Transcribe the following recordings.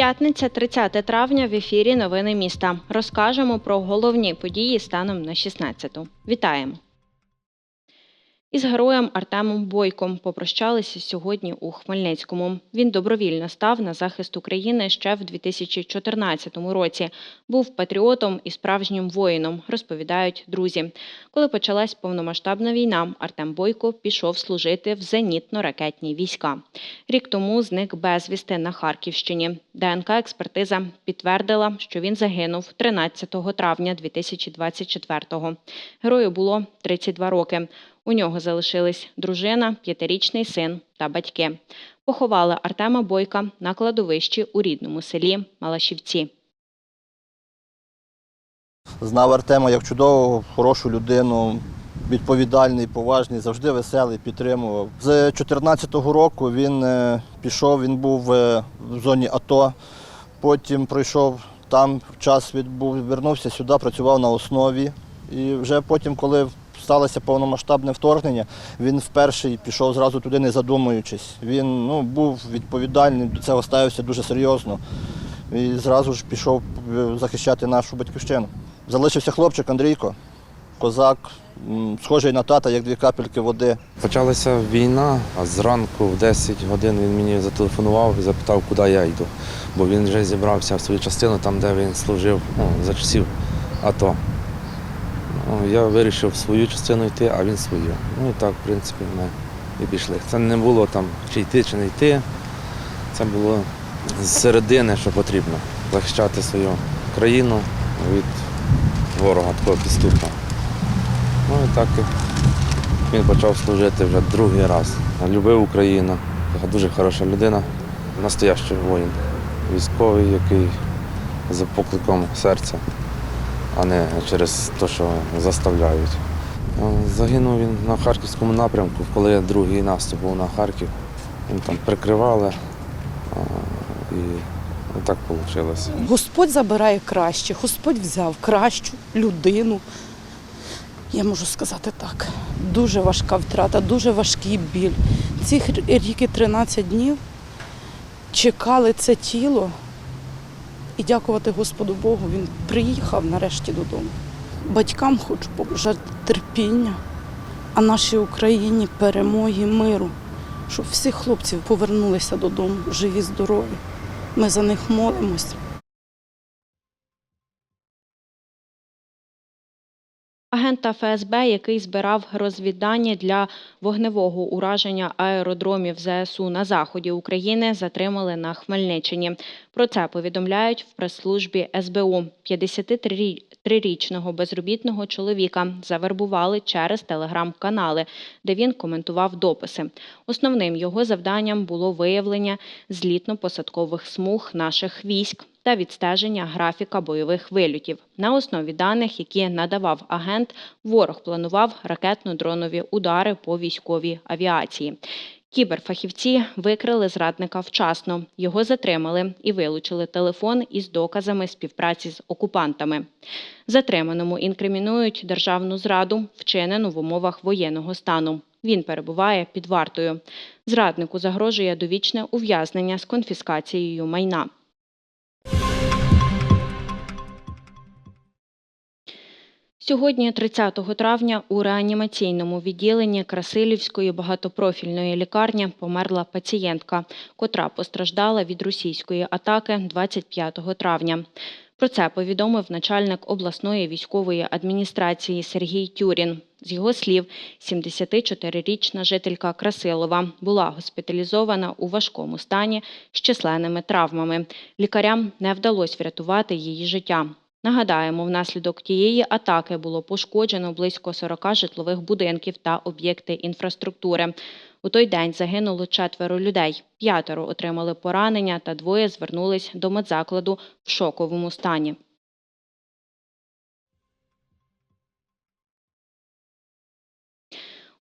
П'ятниця, 30 травня в ефірі Новини міста. Розкажемо про головні події станом на 16-ту. Вітаємо! Із героєм Артемом Бойком попрощалися сьогодні у Хмельницькому. Він добровільно став на захист України ще в 2014 році. Був патріотом і справжнім воїном, розповідають друзі. Коли почалась повномасштабна війна, Артем Бойко пішов служити в зенітно-ракетні війська. Рік тому зник безвісти на Харківщині. ДНК-експертиза підтвердила, що він загинув 13 травня 2024-го. Герою було 32 роки. У нього залишились дружина, п'ятирічний син та батьки. Поховали Артема Бойка на кладовищі у рідному селі Малашівці. Знав Артема як чудову, хорошу людину, відповідальний, поважний, завжди веселий, підтримував. З 2014 року він е, пішов, він був е, в зоні АТО, потім пройшов там час, відбув, вернувся сюди, працював на основі. І вже потім, коли сталося повномасштабне вторгнення, він вперше пішов зразу туди, не задумуючись. Він ну, був відповідальний, до цього ставився дуже серйозно. І зразу ж пішов е, захищати нашу батьківщину. Залишився хлопчик Андрійко, козак, схожий на тата, як дві капельки води. Почалася війна, а зранку в 10 годин він мені зателефонував і запитав, куди я йду. Бо він вже зібрався в свою частину, там, де він служив ну, за часів АТО. Ну, я вирішив свою частину йти, а він свою. Ну і так, в принципі, ми і пішли. Це не було там чи йти, чи не йти. Це було з середини, що потрібно. Захищати свою країну від ворога такого підступного. Ну і так він почав служити вже другий раз. Любив Україну. Така Дуже хороша людина, настоящий воїн. Військовий, який за покликом серця, а не через те, що заставляють. Ну, Загинув він на харківському напрямку, коли другий наступ був на Харків. Він там прикривали. І так вийшло. Господь забирає краще, Господь взяв кращу людину. Я можу сказати так. Дуже важка втрата, дуже важкий біль. Ці рік і 13 днів чекали це тіло. І дякувати Господу Богу, він приїхав нарешті додому. Батькам хочу побажати терпіння, а нашій Україні перемоги, миру, щоб всі хлопці повернулися додому, живі, здорові. Ми за них молимось. Агента ФСБ, який збирав розвіддані для вогневого ураження аеродромів ЗСУ на заході України, затримали на Хмельниччині. Про це повідомляють в прес-службі СБУ. 53-річного безробітного чоловіка завербували через телеграм-канали, де він коментував дописи. Основним його завданням було виявлення злітно-посадкових смуг наших військ та відстеження графіка бойових вильотів. На основі даних, які надавав агент, ворог планував ракетно-дронові удари по військовій авіації. Кіберфахівці викрили зрадника вчасно. Його затримали і вилучили телефон із доказами співпраці з окупантами. Затриманому інкримінують державну зраду, вчинену в умовах воєнного стану. Він перебуває під вартою. Зраднику загрожує довічне ув'язнення з конфіскацією майна. Сьогодні, 30 травня, у реанімаційному відділенні Красилівської багатопрофільної лікарні померла пацієнтка, котра постраждала від російської атаки 25 травня. Про це повідомив начальник обласної військової адміністрації Сергій Тюрін. З його слів, 74-річна жителька Красилова була госпіталізована у важкому стані з численними травмами. Лікарям не вдалося врятувати її життя. Нагадаємо, внаслідок тієї атаки було пошкоджено близько 40 житлових будинків та об'єкти інфраструктури. У той день загинуло четверо людей, п'ятеро отримали поранення та двоє звернулись до медзакладу в шоковому стані.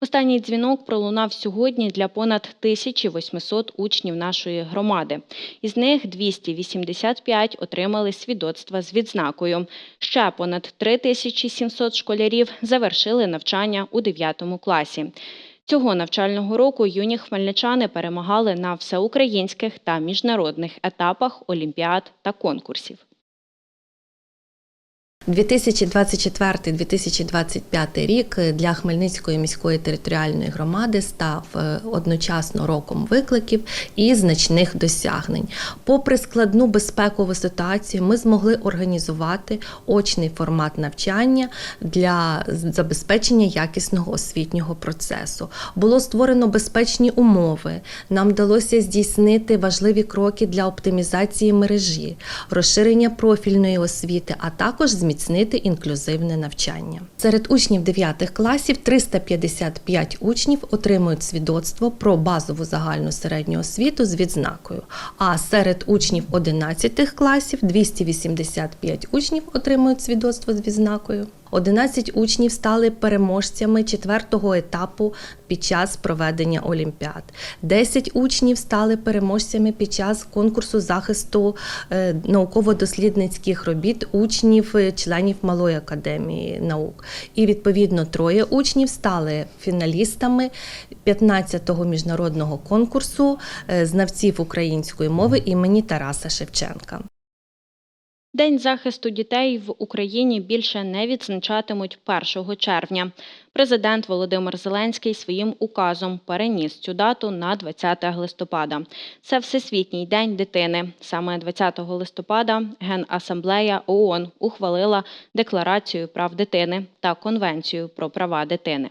Останній дзвінок пролунав сьогодні для понад 1800 учнів нашої громади. Із них 285 отримали свідоцтва з відзнакою. Ще понад 3700 школярів завершили навчання у 9 класі. Цього навчального року юні хмельничани перемагали на всеукраїнських та міжнародних етапах олімпіад та конкурсів. 2024-2025 рік для Хмельницької міської територіальної громади став е, одночасно роком викликів і значних досягнень. Попри складну безпекову ситуацію, ми змогли організувати очний формат навчання для забезпечення якісного освітнього процесу. Було створено безпечні умови. Нам вдалося здійснити важливі кроки для оптимізації мережі, розширення профільної освіти, а також зміцнити інклюзивне навчання. Серед учнів 9 класів 355 учнів отримують свідоцтво про базову загальну середню освіту з відзнакою. А серед учнів 11 класів 285 учнів отримують свідоцтво з відзнакою. 11 учнів стали переможцями четвертого етапу під час проведення олімпіад. 10 учнів стали переможцями під час конкурсу захисту е, науково-дослідницьких робіт учнів, е, членів Малої академії наук. І відповідно троє учнів стали фіналістами 15-го міжнародного конкурсу е, знавців української мови імені Тараса Шевченка. День захисту дітей в Україні більше не відзначатимуть 1 червня. Президент Володимир Зеленський своїм указом переніс цю дату на 20 листопада. Це Всесвітній день дитини. Саме 20 листопада Генасамблея ООН ухвалила Декларацію прав дитини та Конвенцію про права дитини.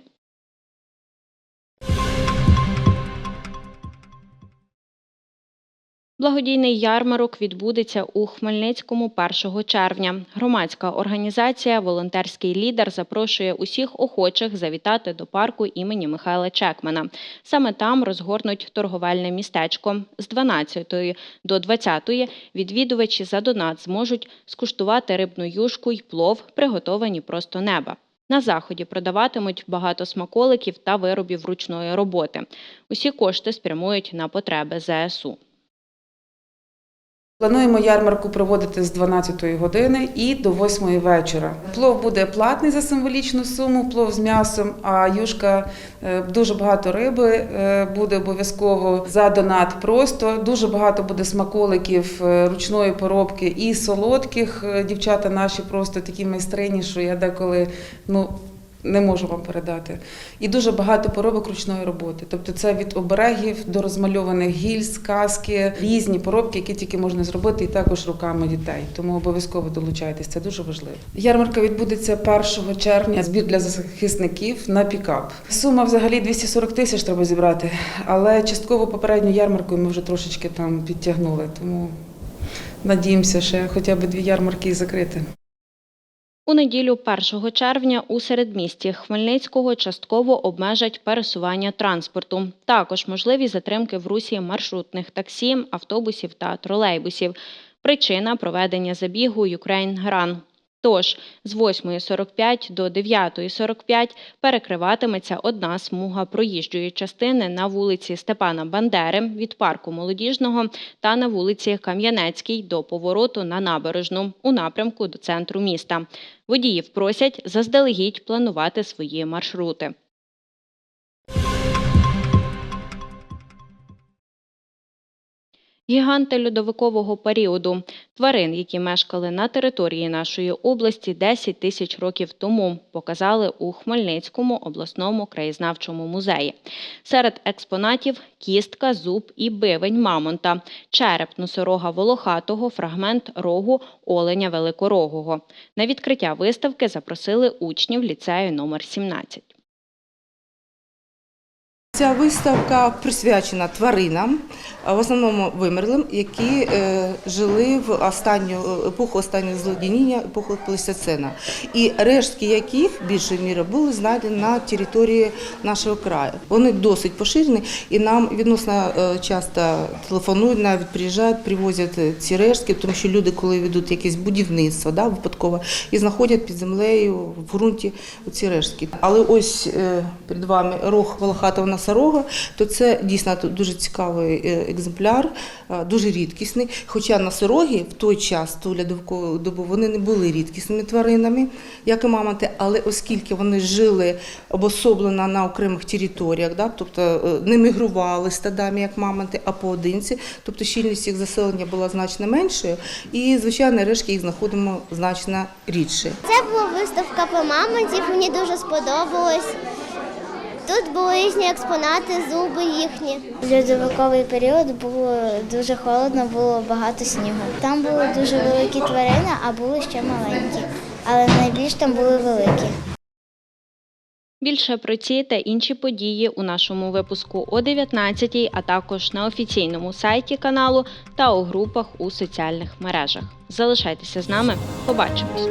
Благодійний ярмарок відбудеться у Хмельницькому 1 червня. Громадська організація Волонтерський лідер запрошує усіх охочих завітати до парку імені Михайла Чекмана. Саме там розгорнуть торговельне містечко. З 12 до 20 відвідувачі за донат зможуть скуштувати рибну юшку й плов, приготовані просто неба. На заході продаватимуть багато смаколиків та виробів ручної роботи. Усі кошти спрямують на потреби ЗСУ. Плануємо ярмарку проводити з 12 години і до 8 вечора. Плов буде платний за символічну суму, плов з м'ясом, а юшка е, дуже багато риби е, буде обов'язково за донат. Просто дуже багато буде смаколиків е, ручної поробки і солодких. Дівчата наші просто такі майстрині, що я деколи ну. Не можу вам передати. І дуже багато поробок ручної роботи. Тобто це від оберегів до розмальованих гільз, каски, різні поробки, які тільки можна зробити, і також руками дітей. Тому обов'язково долучайтесь, це дуже важливо. Ярмарка відбудеться 1 червня. Збір для захисників на пікап. Сума взагалі 240 тисяч треба зібрати, але частково попередню ярмарку ми вже трошечки там підтягнули. Тому надіємося, ще хоча б дві ярмарки закрити. У неділю 1 червня у середмісті Хмельницького частково обмежать пересування транспорту. Також можливі затримки в русі маршрутних таксі, автобусів та тролейбусів. Причина проведення забігу Ukraine Run. Тож з 8.45 до 9.45 перекриватиметься одна смуга проїжджої частини на вулиці Степана Бандери від парку Молодіжного та на вулиці Кам'янецькій до повороту на набережну у напрямку до центру міста. Водіїв просять заздалегідь планувати свої маршрути. Гіганти льодовикового періоду тварин, які мешкали на території нашої області 10 тисяч років тому, показали у Хмельницькому обласному краєзнавчому музеї. Серед експонатів кістка, зуб і бивень мамонта, череп носорога волохатого, фрагмент рогу оленя великорогого. На відкриття виставки запросили учнів ліцею номер 17. Ця виставка присвячена тваринам, в основному вимерлим, які е, жили в останню епоху останнього злодіння, епоху плейстоцена. І рештки яких більшою мірою були знайдені на території нашого краю. Вони досить поширені, і нам відносно е, часто телефонують, навіть приїжджають, привозять е, ці рештки, тому що люди, коли ведуть якесь будівництво, да, випадково, і знаходять під землею в ґрунті ці рештки. Але ось е, перед вами рог волохатого носорога, носорога, то це дійсно дуже цікавий е, екземпляр, е, дуже рідкісний. Хоча носороги в той час, ту лядовку добу, вони не були рідкісними тваринами, як і мамонти, але оскільки вони жили обособлено на окремих територіях, да, тобто е, не мігрували стадами, як мамонти, а поодинці, тобто щільність їх заселення була значно меншою, і, звичайно, решки їх знаходимо значно рідше. Це була виставка по мамонтів, мені дуже сподобалось. Тут були різні експонати, зуби їхні. В льодовиковий період було дуже холодно, було багато снігу. Там були дуже великі тварини, а були ще маленькі. Але найбільш там були великі. Більше про ці та інші події у нашому випуску о 19 а також на офіційному сайті каналу та у групах у соціальних мережах. Залишайтеся з нами. Побачимось!